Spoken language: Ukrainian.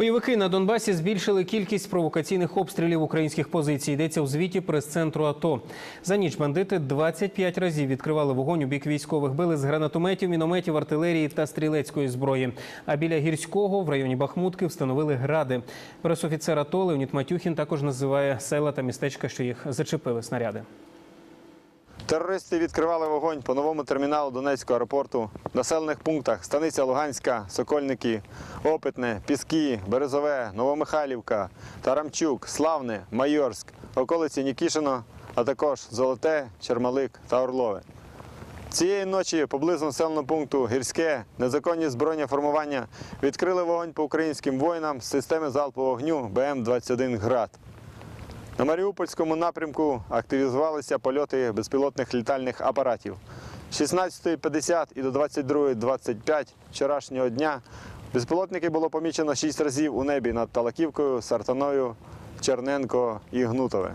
Бойовики на Донбасі збільшили кількість провокаційних обстрілів українських позицій. Йдеться у звіті прес-центру АТО. За ніч бандити 25 разів відкривали вогонь у бік військових. Били з гранатометів, мінометів, артилерії та стрілецької зброї. А біля гірського в районі Бахмутки встановили гради. Пресофіцер АТО Леонід Матюхін також називає села та містечка, що їх зачепили снаряди. Терористи відкривали вогонь по новому терміналу Донецького аеропорту, населених пунктах Станиця Луганська, Сокольники, Опитне, Піски, Березове, Новомихайлівка, Тарамчук, Славне, Майорськ, околиці Нікішино, а також Золоте, Чермалик та Орлове. Цієї ночі поблизу населеного пункту Гірське незаконні збройні формування відкрили вогонь по українським воїнам з системи залпового вогню БМ-21 «Град». На Маріупольському напрямку активізувалися польоти безпілотних літальних апаратів. З 16.50 і до 22.25 вчорашнього дня безпілотники було помічено 6 разів у небі над Талаківкою, Сартаною, Черненко і Гнутове.